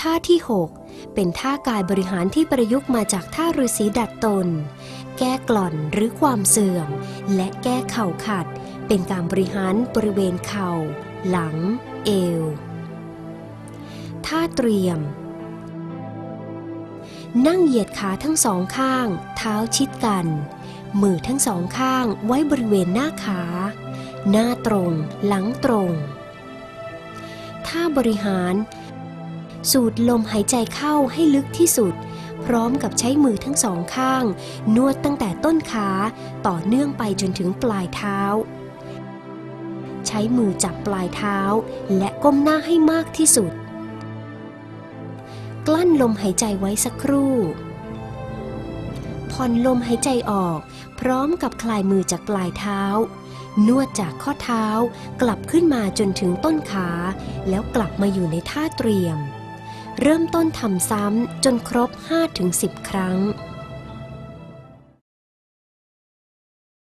ท่าที่ 6 เป็นท่ากายบริหารที่ประยุกต์มาจากท่าฤาษีดัดตน แก้กล่อนหรือความเสื่อม และแก้เข่าขัด เป็นการบริหารบริเวณเข่า หลัง เอว ท่าเตรียม นั่งเหยียดขาทั้งสองข้าง เท้าชิดกัน มือทั้งสองข้างไว้บริเวณหน้าขา หน้าตรง หลังตรง ท่าบริหาร สูดลมหายใจเข้าให้ลึกที่สุด พร้อมกับใช้มือทั้งสองข้าง นวดตั้งแต่ต้นขาต่อเนื่องไปจนถึงปลายเท้า ใช้มือจับปลายเท้า และก้มหน้าให้มากที่สุด กลั้นลมหายใจไว้สักครู่ ผ่อนลมหายใจออก พร้อมกับคลายมือจากปลายเท้านวดจากข้อเท้ากลับขึ้นมาจนถึงต้นขา แล้วกลับมาอยู่ในท่าเตรียม เริ่มต้นทำซ้ำจนครบ 5-10 ครั้ง